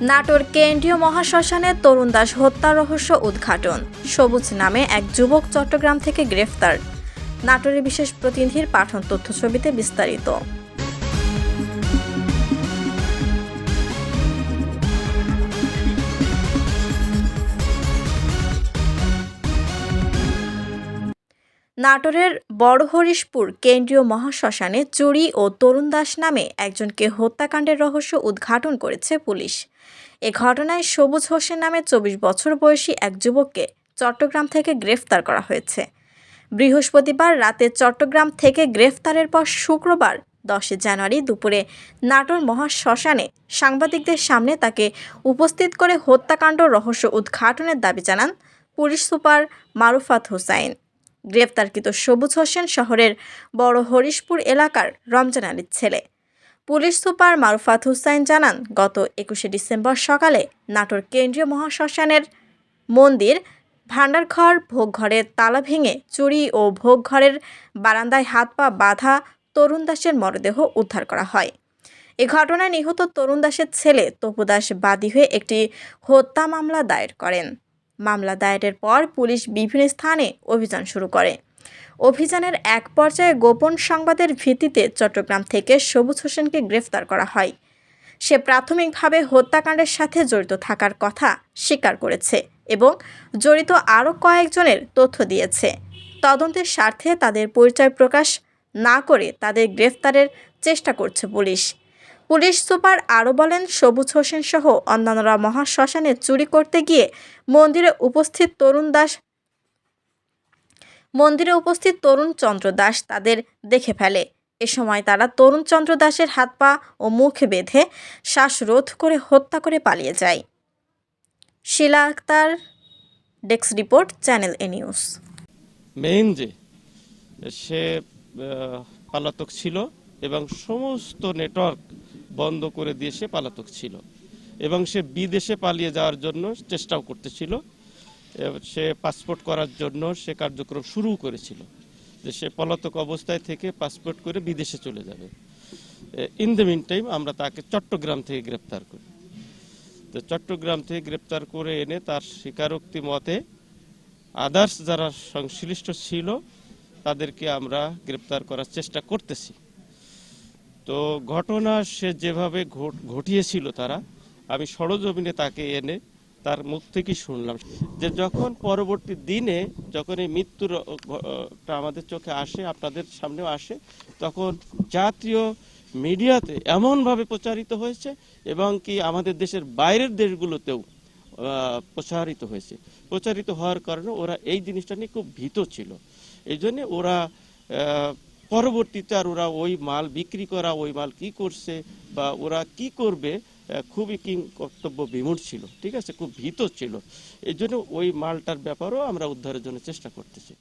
নাটোর কেন্দ্রীয় মহাশ্মশানে তরুণ দাস হত্যা রহস্য উদ্ঘাটন। সবুজ নামে এক যুবক চট্টগ্রাম থেকে গ্রেফতার। নাটোরের বিশেষ প্রতিনিধির পাঠন তথ্য ছবিতে বিস্তারিত। নাটোরের বড়হরিশপুর কেন্দ্রীয় মহাশ্মশানে চুরি ও তরুণ দাস নামে একজনকে হত্যাকাণ্ডের রহস্য উদ্ঘাটন করেছে পুলিশ। এ ঘটনায় সবুজ হোসেন নামে চব্বিশ বছর বয়সী এক যুবককে চট্টগ্রাম থেকে গ্রেফতার করা হয়েছে। বৃহস্পতিবার রাতে চট্টগ্রাম থেকে গ্রেফতারের পর শুক্রবার দশই জানুয়ারি দুপুরে নাটোর মহাশ্মশানে সাংবাদিকদের সামনে তাকে উপস্থিত করে হত্যাকাণ্ড রহস্য উদ্ঘাটনের দাবি জানান পুলিশ সুপার মারুফাত হোসাইন। গ্রেফতারকৃত সবুজ হোসেন শহরের বড় হরিশপুর এলাকার রমজান আলীর ছেলে। পুলিশ সুপার মারুফাত হুসাইন জানান, গত একুশে ডিসেম্বর সকালে নাটোর কেন্দ্রীয় মহাশ্মশানের মন্দির ভাণ্ডারঘর ভোগঘরের তালা ভেঙে চুরি ও ভোগঘরের বারান্দায় হাত পা বাঁধা তরুণ দাসের মরদেহ উদ্ধার করা হয়। এ ঘটনায় নিহত তরুণ দাসের ছেলে তপু দাস বাদী হয়ে একটি হত্যা মামলা দায়ের করেন। মামলা দায়েরের পর পুলিশ বিভিন্ন স্থানে অভিযান শুরু করে। অভিযানের এক পর্যায়ে গোপন সংবাদের ভিত্তিতে চট্টগ্রাম থেকে সবুজ হোসেনকে গ্রেফতার করা হয়। সে প্রাথমিকভাবে হত্যাকাণ্ডের সাথে জড়িত থাকার কথা স্বীকার করেছে এবং জড়িত আরও কয়েকজনের তথ্য দিয়েছে। তদন্তের স্বার্থে তাদের পরিচয় প্রকাশ না করে তাদের গ্রেফতারের চেষ্টা করছে পুলিশ। পুলিশ সুপার আরও বলেন, সবুজ হোসেন সহ অন্যান্যরা মহাশ্মশানে চুরি করতে গিয়ে মন্দিরে উপস্থিত তরুণ দাস, মন্দিরে উপস্থিত তরুণ চন্দ্র দাস তাদের দেখে ফেলে। এ সময় তারা তরুণ চন্দ্র দাসের হাত পা ও মুখ বেঁধে শ্বাসরোধ করে হত্যা করে পালিয়ে যায়। Shila Akter, desk report, channel A news. Main যে, সে পালাতক ছিল এবং সমস্ত নেটওয়ার্ক বন্ধ করে দিয়ে সে পালাতক ছিল। এবং সে বিদেশে পালিয়ে যাওয়ার জন্য চেষ্টাও করতেছিল। সে পাসপোর্ট করার জন্য সে কার্যক্রম শুরু করেছিল যে সে পলাতক অবস্থায় থেকে পাসপোর্ট করে বিদেশে চলে যাবে। ইন দ্য মিন টাইম আমরা তাকে চট্টগ্রাম থেকে গ্রেপ্তার করি। তো চট্টগ্রাম থেকে গ্রেপ্তার করে এনে তার স্বীকারোক্তি মতে আদার্স যারা সংশ্লিষ্ট ছিল তাদেরকে আমরা গ্রেপ্তার করার চেষ্টা করতেছি। তো ঘটনা সে যেভাবে ঘট- ঘটিয়েছিল তারা, আমি সরজমিনে তাকে এনে তার মুখ থেকেই শুনলাম। যে যখন পরবর্তী দিনে যখন এই মৃত্যুর আমাদের চোখে আসে, আপনাদের সামনেও আসে, তখন জাতীয় মিডিয়াতে এমনভাবে প্রচারিত হয়েছে এবং কি আমাদের দেশের বাইরের দেশগুলোতেও প্রচারিত হয়েছে। প্রচারিত হওয়ার কারণে ওরা এই জিনিসটা নিয়ে খুব ভীত ছিল। এই জন্য ওরা পরবর্তীতে আর ওরা ওই মাল বিক্রি করা, ওই মাল কি করছে বা ওরা কি করবে খুবই কিং কর্তব্য বিমূঢ় ছিল, ঠিক আছে? খুব ভীত ছিল। এই জন্য ওই মালটার ব্যাপারেও আমরা উদ্ধারের জন্য চেষ্টা করতেছি।